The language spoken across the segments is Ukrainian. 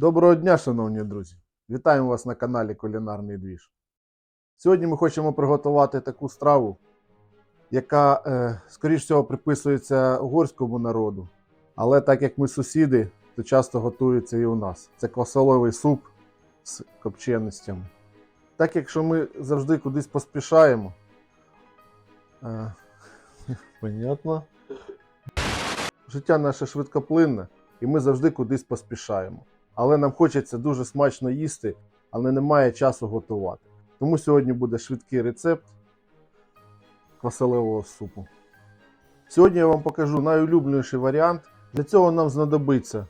Доброго дня, шановні друзі! Вітаємо вас на каналі Кулінарний Двіж. Сьогодні ми хочемо приготувати таку страву, яка, е, скоріш всього, приписується угорському народу. Але так як ми сусіди, то часто готується і у нас. Це квасоловий суп з копченостями. Так якщо ми завжди кудись поспішаємо. Е, понятно. Життя наше швидкоплинне, і ми завжди кудись поспішаємо. Але нам хочеться дуже смачно їсти, але немає часу готувати. Тому сьогодні буде швидкий рецепт квасолевого супу. Сьогодні я вам покажу найулюбленіший варіант. Для цього нам знадобиться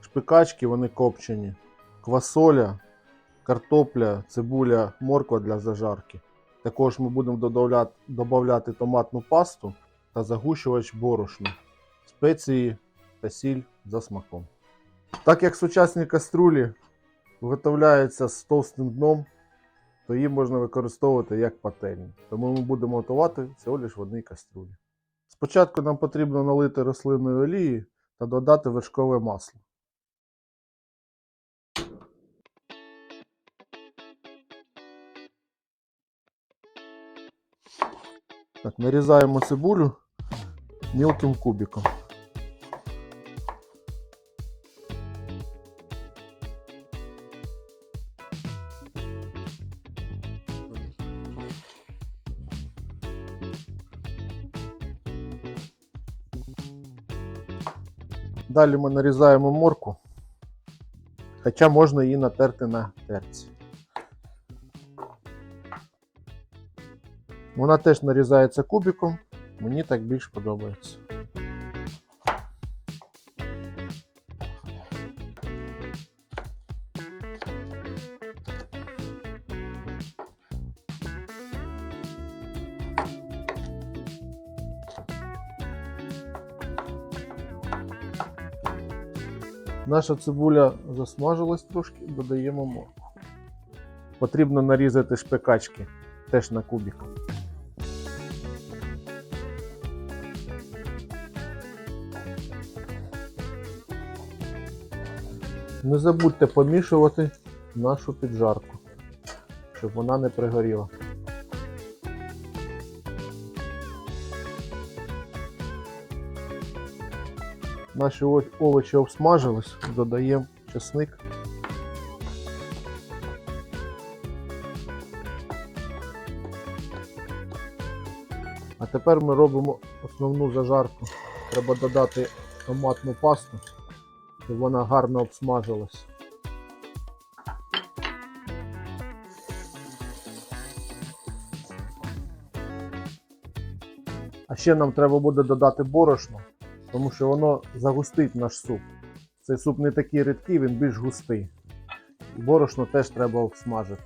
шпикачки, вони копчені, квасоля, картопля, цибуля, морква для зажарки. Також ми будемо додавати томатну пасту та загущувач борошна, спеції та сіль за смаком. Так як сучасні каструлі виготовляються з товстим дном, то її можна використовувати як пательню. Тому ми будемо готувати всього лише в одній каструлі. Спочатку нам потрібно налити рослинної олії та додати вершкове масло. Так, нарізаємо цибулю мілким кубиком. Далі ми нарізаємо морку, хоча можна її натерти на терці. Вона теж нарізається кубиком, мені так більш подобається. Наша цибуля засмажилась трошки, додаємо моркву. Потрібно нарізати шпикачки теж на кубик. Не забудьте помішувати нашу піджарку, щоб вона не пригоріла. Наші овочі обсмажились, додаємо чесник. А тепер ми робимо основну зажарку. Треба додати томатну пасту, щоб вона гарно обсмажилась. А ще нам треба буде додати борошно, тому що воно загустить наш суп. Цей суп не такий рідкий, він більш густий. Борошно теж треба обсмажити.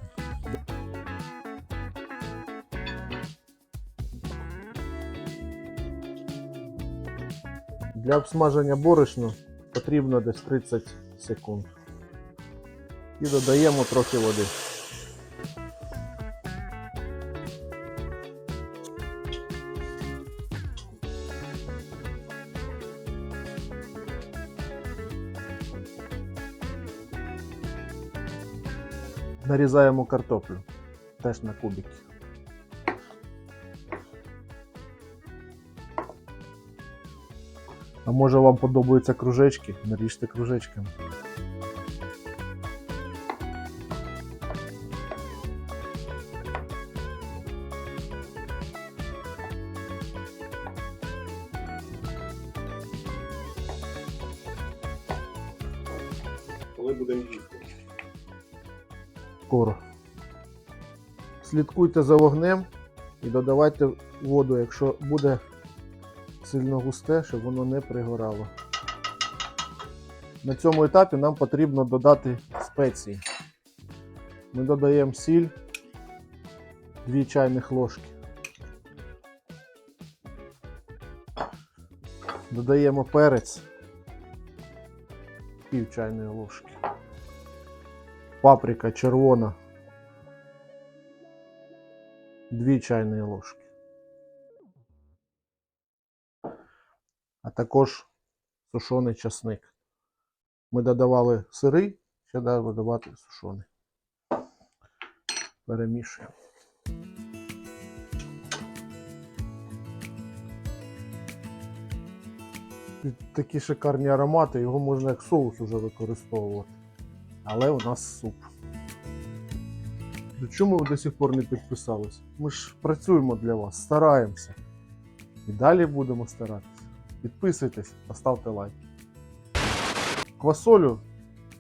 Для обсмаження борошна потрібно десь 30 секунд. І додаємо трохи води. Нарізаємо картоплю теж на кубики. А може вам подобаються кружечки? Наріжте кружечками. Коли будемо їсти. Скоро. Слідкуйте за вогнем і додавайте воду, якщо буде сильно густе, щоб воно не пригорало. На цьому етапі нам потрібно додати спеції. Ми додаємо сіль 2 чайних ложки. Додаємо перець пів чайної ложки. Паприка червона 2 чайні ложки. а також сушений часник. Ми додавали сирий Ще треба додавати сушоний. Перемішуємо. Такі шикарні аромати, його можна як соус уже використовувати. Але у нас суп. Ну, Чому ви до сих пор не підписались? Ми ж працюємо для вас, стараємося. І далі будемо старатися. Підписуйтесь та ставте лайк. Квасолю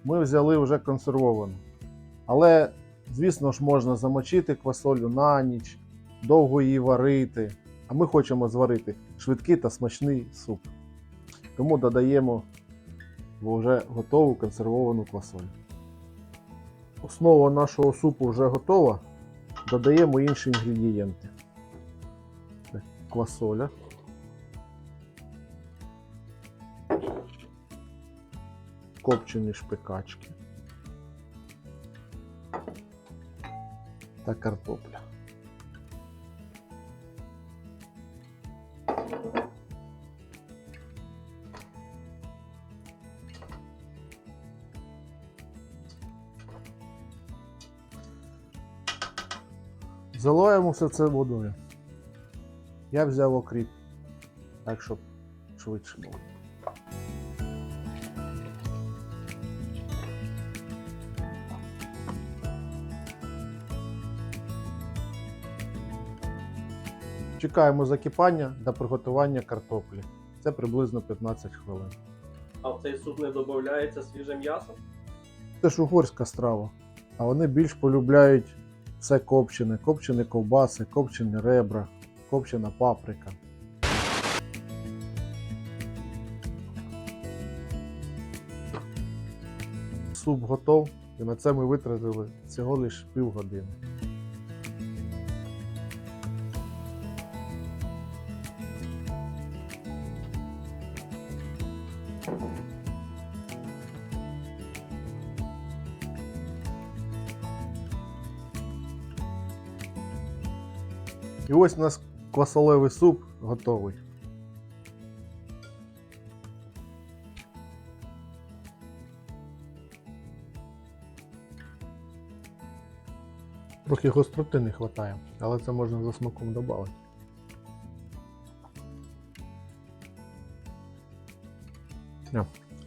ми взяли вже консервовану. Але, звісно ж, можна замочити квасолю на ніч, довго її варити. А ми хочемо зварити швидкий та смачний суп. Тому додаємо вже готову консервовану квасолю. Основа нашого супу вже готова. Додаємо інші інгредієнти. Квасоля. Копчені шпикачки. Та картопля. Заливаємо все це водою. Я взяв окріп, так щоб швидше було. Чекаємо закипання та приготування картоплі. Це приблизно 15 хвилин. А в цей суп не додається свіже м'ясо? Це ж угорська страва. А вони більш полюбляють все копчене, копчені ковбаси, копчені ребра, копчена паприка. Суп готов, і на це ми витратили всього лише півгодини. І ось у нас квасолевий суп готовий. Трохи гостроти не вистачає, але це можна за смаком додати.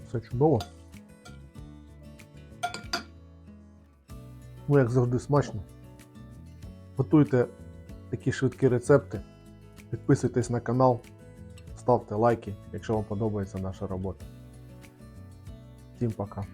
Все чудово. Ну, як завжди, смачно. Готуйте такі швидкі рецепти. Підписуйтесь на канал, ставте лайки, якщо вам подобається наша робота. Всім пока.